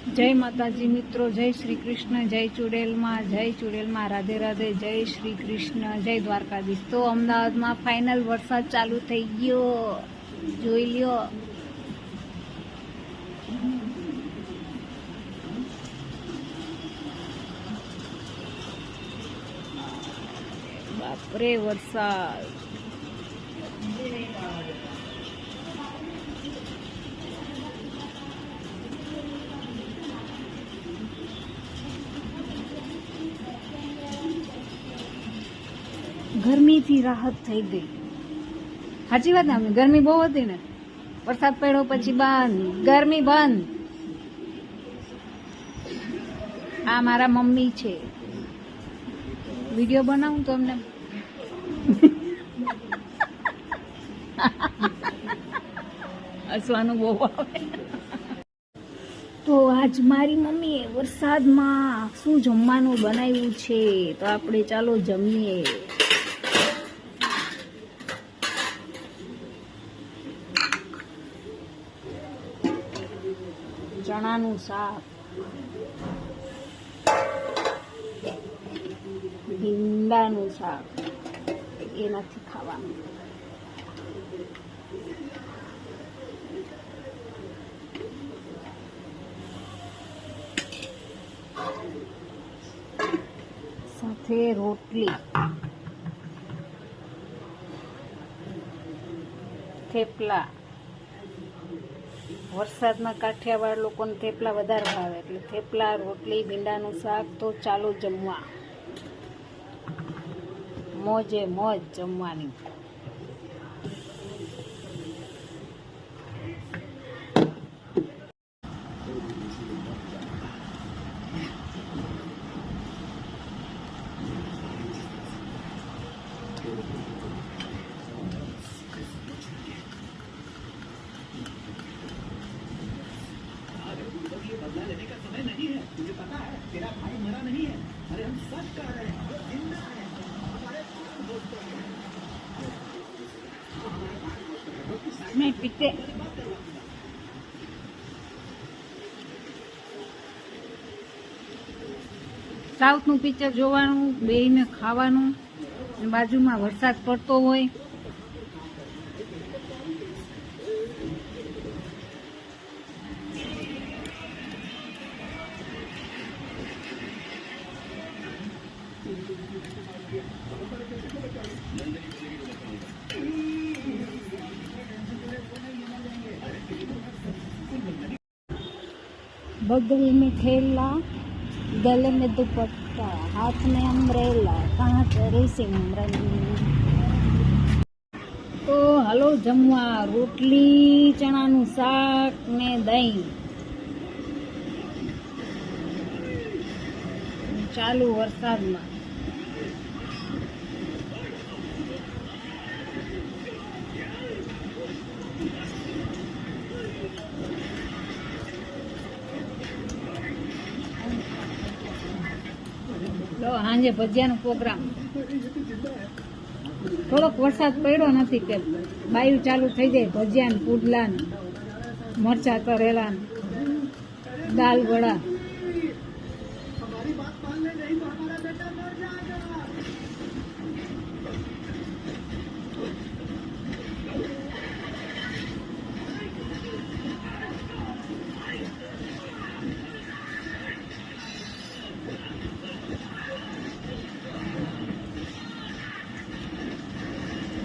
જય માતાજી મિત્રો, જય શ્રી કૃષ્ણ, જય ચુડેલમાં જય ચુડેલમાં, રાધે રાધે, જય શ્રી કૃષ્ણ, જય દ્વારકાધીશ. તો અમદાવાદમાં ફાઇનલ વરસાદ ચાલુ થઈ ગયો. જોઈ લ્યો. બાપરે વરસાદ. ગરમીથી રાહત થઈ ગઈ. સાચી વાત ને? અમને ગરમી બહુ હતી ને. વરસાદ પડ્યો પછી બંધ. ગરમી બંધ. આ મારા મમ્મી છે. વીડિયો બનાવું તો અમને હસવાનું બહુ આવે. તો આજ મારી મમ્મીએ વરસાદમાં શું જમવાનું બનાવ્યું છે? તો આપણે ચાલો જમીએ. ચણાનું શાક. ભીંડાનું શાક. એ નથી ખાવાનું. સાથે રોટલી. થેપલા. વરસાદમાં કાઠિયાવાડ લોકોને થેપલા વધારે ભાવે એટલે થેપલા, રોટલી, ભીંડાનું શાક તો ચાલો જમવા. મોજે મોજ જમવાની. મેં પીતે સાઉથનું પિક્ચર જોવાનું બેયને ખાવાનું બાજુમાં વરસાદ પડતો હોય. बगल में थैला गले में दुपट्टा हाथ में अम्ब्रेला कहाँ करे सिमरन તો હલો જમવા રોટલી ચણાનું શાક ને દહીં ચાલુ વરસાદમાં લો સાંજે ભજીયાનો પ્રોગ્રામ. થોડોક વરસાદ પડ્યો નથી કે બાયુ ચાલુ થઈ જાય ભજીયા ને પુડલા ને મરચા કરેલા દાલ વડા.